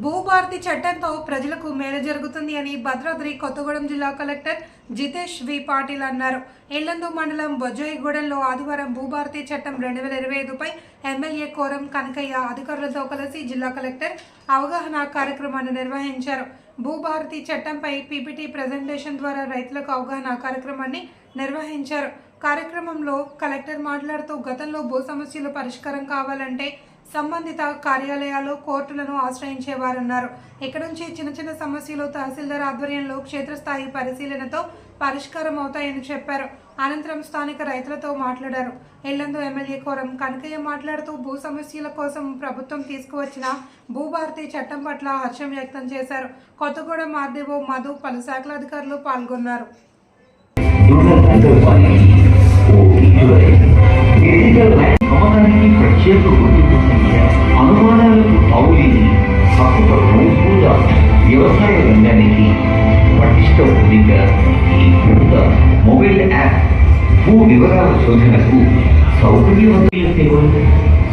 భూభారతి చట్టంతో ప్రజలకు మేలు జరుగుతుంది అని భద్రాద్రి కొత్తగూడెం జిల్లా కలెక్టర్ జితేష్ వి పాటిల్ అన్నారు. ఎల్లందు మండలం బొజ్జోయిగూడెంలో ఆదివారం భూభారతి చట్టం రెండు వేల ఇరవై ఐదుపై ఎమ్మెల్యే కోరం కనకయ్య అధికారులతో కలిసి జిల్లా కలెక్టర్ అవగాహన కార్యక్రమాన్ని నిర్వహించారు. భూభారతి చట్టంపై పీపీటీ ప్రజెంటేషన్ ద్వారా రైతులకు అవగాహన కార్యక్రమాన్ని నిర్వహించారు. కార్యక్రమంలో కలెక్టర్ మాట్లాడుతూ గతంలో భూ సమస్యలు పరిష్కారం కావాలంటే సంబంధిత కార్యాలయాలు కోర్టులను ఆశ్రయించేవారన్నారు ఇక్కడ నుంచి చిన్న చిన్న సమస్యలు తహసీల్దార్ ఆధ్వర్యంలో క్షేత్రస్థాయి పరిశీలనతో పరిష్కారం అవుతాయని చెప్పారు. అనంతరం స్థానిక రైతులతో మాట్లాడారు. ఎల్లందు ఎమ్మెల్యే కోరం కనకయ్య మాట్లాడుతూ భూ సమస్యల కోసం ప్రభుత్వం తీసుకువచ్చిన భూభారతి చట్టం పట్ల హర్షం వ్యక్తం చేశారు. కొత్తగూడెం ఆర్డీఓ మధు పలు శాఖల అధికారులు పాల్గొన్నారు. ప్రత్యేక గుర్తింపు అవులి అనుమానాలకు తావులేని హక్కుల రోజుగా వ్యవసాయ రంగానికి పటిష్ట భూమిక ఈ భూత మొబైల్ యాప్ భూ వివరాల శోధనకు సౌకర్యవంతమైన సేవలు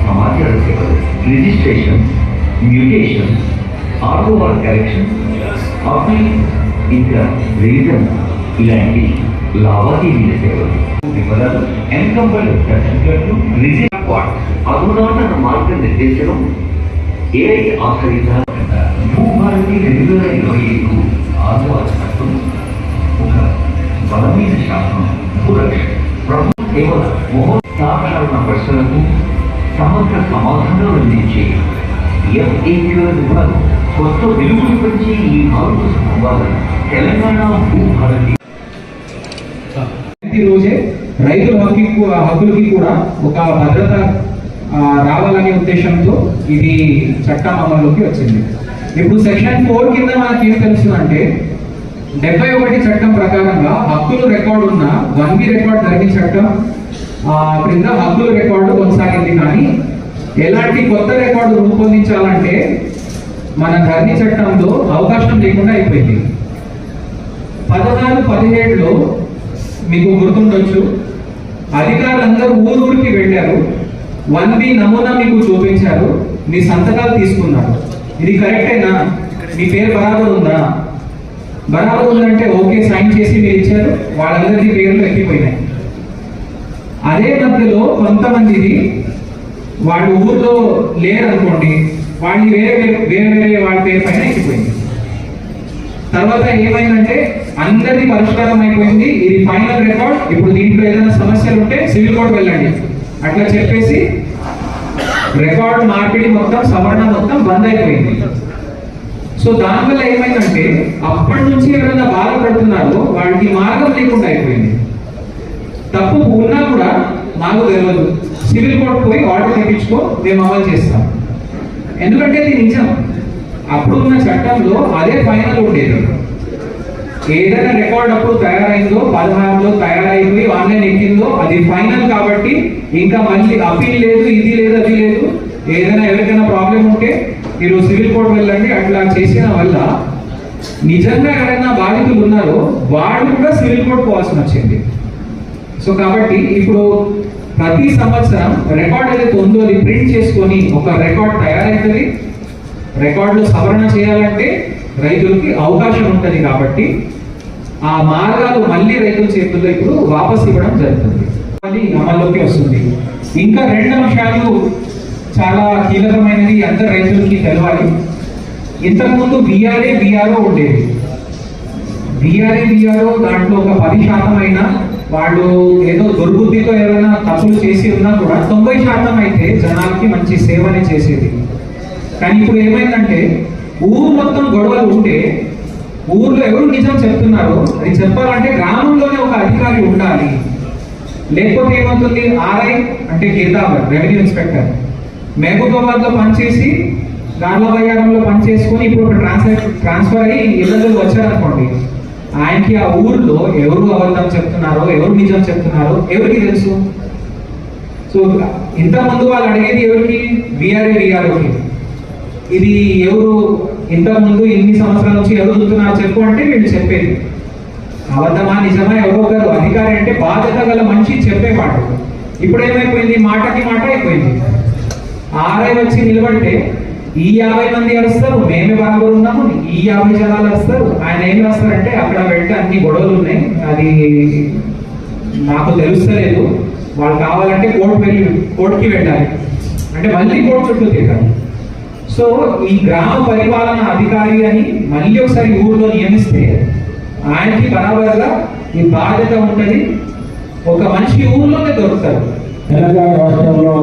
సమాచార సేవలు registration mutation ROR correction appeal ఇంకా రీజన్ ఇలాంటి లావాదేవీల సేవలు. వివరాలు ఎన్కంబర్డ్ సర్టిఫికెట్లు రిజిస్టర్ పాట్ అధునాతన మార్గనిర్దేశనం ఏఐ ఆశ్రయిత భూభారతి రెండు వేల ఇరవై ఐదు ఆరో చట్టం ఒక బలమైన శాసనం భూరక్ష. ప్రభుత్వ కేవల మహోత్సాహరణ ప్రశ్నలకు సమగ్ర సమాధానాలు అందించే ఎఫ్ఏక్యూ విభాగం కొత్త వెలుగులు పెంచే ఈ నాలుగు సంవాదం తెలంగాణ భూభారతి. ప్రతి రోజే రైతుల హక్కు హక్కులకి కూడా ఒక భద్రత రావాలనే ఉద్దేశంతో ఇది చట్టం అమల్లోకి వచ్చింది. ఇప్పుడు సెక్షన్ ఫోర్ కింద మనకి ఏం తెలుస్తుందంటే డెబ్బై ఒకటి చట్టం ప్రకారంగా హక్కులు రికార్డు ఉన్న వన్ బి రికార్డు ధరణి చట్టం క్రింద హక్కుల రికార్డు కొనసాగింది. కానీ ఎలాంటి కొత్త రికార్డు రూపొందించాలంటే మన ధరణి చట్టంలో అవకాశం లేకుండా అయిపోయింది. పదహారు పదిహేడులో మీకు గుర్తుండొచ్చు. అధికారులందరూ ఊరూరికి వెళ్ళారు. వన్ బి నమూనా మీకు చూపించారు. మీ సంతకాలు తీసుకున్నారు. ఇది కరెక్టేనా? మీ పేరు బరాబర్ ఉందా? బరాబర్ ఉందంటే ఓకే సైన్ చేసి మీరు ఇచ్చారు. వాళ్ళందరికీ పేర్లు ఎక్కిపోయినాయి. అదే మధ్యలో కొంతమందిది వాళ్ళు ఊర్లో లేరనుకోండి వాళ్ళని వేరే వేరే వేరే వేరే వాళ్ళ పేరు పైన ఎక్కిపోయింది. తర్వాత ఏమైందంటే అందరిది పరిష్కారం అయిపోయింది ఇది ఫైనల్ రికార్డ్ ఇప్పుడు దీంట్లో ఏదైనా సమస్యలు ఉంటే సివిల్ కోర్ట్ వెళ్ళండి. అట్లా చెప్పేసి రికార్డ్ మార్పిడి మొత్తం సవరణ మొత్తం బంద్ అయిపోయింది. సో దానివల్ల ఏమైందంటే అప్పటి నుంచి ఎవరైనా బాధపడుతున్నారో వాళ్ళకి మార్గం లేకుండా అయిపోయింది. తప్పు ఉన్నా కూడా నాకు తెలియదు సివిల్ కోర్టు పోయి ఆర్డర్ తెప్పించుకో మేము అమలు చేస్తాం. ఎందుకంటే ఇది నిజం. అప్పుడున్న చట్టంలో అదే ఫైనల్ ఉండేది ఏదైనా రికార్డ్ అప్పుడు తయారైందో పదహారులో తయారైపోయి ఆన్లైన్ ఎక్కిందో అది ఫైనల్ కాబట్టి ఇంకా మళ్ళీ అపీల్ లేదు ఇది లేదు అది లేదు. ఏదైనా ఎవరికైనా ప్రాబ్లం ఉంటే మీరు సివిల్ కోర్టు వెళ్ళండి అట్లా చేసిన వల్ల నిజంగా ఎవరైనా బాధితులు ఉన్నారో వాళ్ళు కూడా సివిల్ కోర్టు పోవాల్సి వచ్చింది. సో కాబట్టి ఇప్పుడు ప్రతి సంవత్సరం రికార్డ్ ఏదైతే ఉందో అది ప్రింట్ చేసుకొని ఒక రికార్డ్ తయారవుతుంది రికార్డులు సవరణ చేయాలంటే రైతులకి అవకాశం ఉంటుంది కాబట్టి ఆ మార్గాలు మళ్ళీ రైతుల చేతుల్లో ఇప్పుడు వాపస్ ఇవ్వడం జరుగుతుంది. మళ్ళీ అమల్లోకి వస్తుంది. ఇంకా రెండు అంశాలు చాలా కీలకమైనది అందరు రైతులకి తెలవాలి. ఇంతకుముందు బీఆర్ఏ బీఆర్ఓ ఉండేది బీఆర్ఏ బీఆర్ఓ దాంట్లో ఒక పది శాతం అయినా వాళ్ళు ఏదో దుర్బుద్ధితో ఏదైనా తప్పులు చేసి ఉన్నా కూడా తొంభై శాతం అయితే జనాలకి మంచి సేవనే చేసేది. కానీ ఇప్పుడు ఏమైందంటే ఊరు మొత్తం గొడవలు ఉంటే ఊర్లో ఎవరు నిజం చెప్తున్నారో? అది చెప్పాలంటే గ్రామంలోనే ఒక అధికారి ఉండాలి. లేకపోతే ఏమవుతుంది? ఆర్ఐ అంటే గిరిదావర్ రెవెన్యూ ఇన్స్పెక్టర్. మహబూబాబాద్లో పనిచేసి గార్లబయ్యారంలో పనిచేసుకొని ఇప్పుడు ఒక ట్రాన్స్ఫర్ ట్రాన్స్ఫర్ అయ్యి ఇళ్ళలో వచ్చారనుకోండి ఆయనకి ఆ ఊర్లో ఎవరు అబద్ధం చెప్తున్నారో ఎవరు నిజం చెప్తున్నారో ఎవరికి తెలుసు? సో ఇంత ముందు వాళ్ళు అడిగేది ఎవరికి? విఆర్ఏ విఆర్ఓకి. ఇది ఎవరు ఇంతకుముందు ముందు ఇన్ని సంవత్సరాల నుంచి ఎదుగుతున్నా చెప్పు అంటే వీళ్ళు చెప్పేది. అబద్ధమా నిజమా ఎవరో ఒకరు. అధికారి అంటే బాధ్యత గల మనిషి చెప్పేవాడు. ఇప్పుడు ఏమైపోయింది మాటకి మాట అయిపోయింది. ఆర్ఐ వచ్చి నిలబడితే ఈ యాభై మంది వస్తారు మేమే బాగా ఉన్నాము ఈ యాభై జనాలు వస్తారు ఆయన ఏం రాస్తారంటే అక్కడ వెళ్తే అన్ని గొడవలు ఉన్నాయి. అది నాకు తెలుస్తలేదు. వాళ్ళు కావాలంటే కోర్టు వెళ్ళి కోర్టుకి వెళ్ళాలి. అంటే మళ్ళీ కోర్టు చుట్టూ తిరగాలి. సో ఈ గ్రామ పరిపాలన అధికారి అని మళ్ళీ ఒకసారి ఊర్లో నియమిస్తే ఆయనకి బరాబర్గా ఈ బాధ్యత ఉంటుంది. ఒక మనిషి ఊర్లోనే దొరుకుతారు తెలంగాణ రాష్ట్రంలో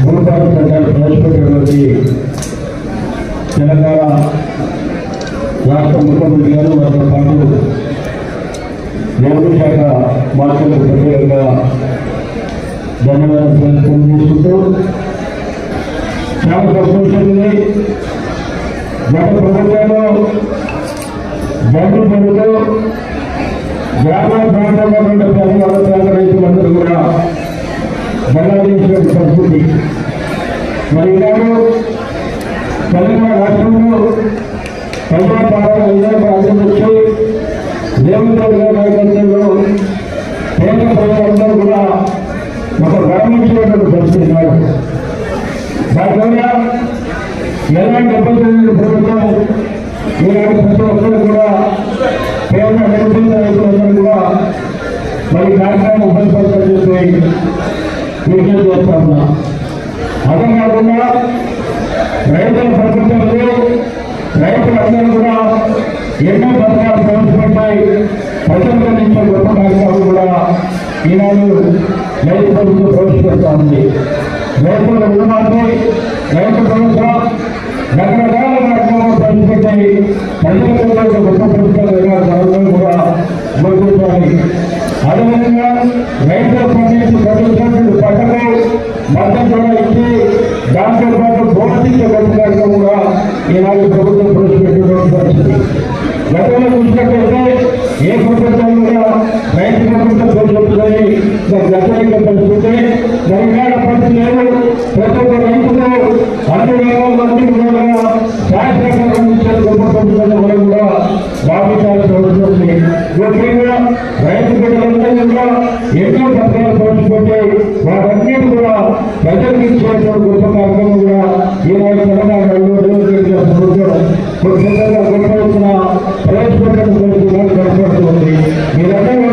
భూపాల చట్టాలు ప్రవేశపెట్టినటువంటి తెలంగాణ రాష్ట్ర ముఖ్యమంత్రి గారు వారితో పాటు రెవెన్యూ శాఖ మార్పులకు ప్రత్యేకంగా ధన్యవాదాలు. తెలియజేసుకుంటూ చాలా సంతోషంగా గత ప్రభుత్వంలో జగన్ ప్రభుత్వం గ్రామీణ ప్రాంతంలో ఉన్న పేదవాళ్ళ పేద రైతులందరూ కూడా బంగ్లాదేశ్ సంస్కృతి మరి ఈనాడు తెలంగాణ రాష్ట్రంలో ప్రజాపాలన విధానం వచ్చి రేవంత్ రెడ్డి గారి నాయకత్వంలో పేద ప్రజలందరూ కూడా ఒక గ్రామించినటువంటి పరిస్థితి దానివల్ల ఎలాంటి ఇబ్బందులు ప్రభుత్వం ఈనాడు ప్రతి ఒక్కరు కూడా కేవలం నిరుపేద రైతులందరూ కూడా మరి కార్యక్రమం ఉపయోగపడతారని చెప్పి విజ్ఞప్తి చేస్తా ఉన్నా. అదే కాకుండా రైతుల ప్రభుత్వంలో రైతులందరూ కూడా ఎన్నో పథకాలు ప్రవేశపెట్టాయి ప్రజలకు గొప్ప కార్యక్రమాలు కూడా ఈనాడు రైతు ప్రభుత్వం ప్రవేశపెడతా ఉంది. రైతుల రుణమాఫీ రైతు ప్రభుత్వం రకరకాల కార్యక్రమాలు ప్రవేశపెట్టాయి. ప్రజలకు కూడా ఒక గొప్ప ప్రభుత్వం కూడా గుర్తించాలి అదేవిధంగా రైతుల పండించి పండించినటువంటి పంటకు మద్దతు ధర ఇచ్చి దాంతో పాటు బోధించే గొప్ప కార్యక్రమం కూడా ఈనాడు ప్రభుత్వం ప్రవేశపెట్టినటువంటి పరిస్థితి గతంలో చూసినట్లయితే ఏ ప్రభుత్వం కూడా రైతు ప్రభుత్వం ప్రవేశపెడుతుందని గతంలో పరిస్థితి తెలంగాణ పరిస్థితి లేదు ప్రతి ఒక్క రైతులు అన్ని వేల మంది కూడా శాస్త్రంగా అందించే గొప్ప ప్రభుత్వం కూడా కూడా భావించాల్సి వస్తుంది ముఖ్యంగా రైతు బిడ్డలందరూ కూడా ఎన్నో పత్రాలు పంచుకుంటే వాటన్నిటి కూడా ప్రజలకు ఇచ్చేటువంటి గొప్ప కార్యక్రమం కూడా ఈనాడు తెలంగాణలో రేవంత్ ప్రభుత్వం ముఖ్యంగా గొప్ప ఎత్తున ప్రవేశపెట్టడం మీరందరూ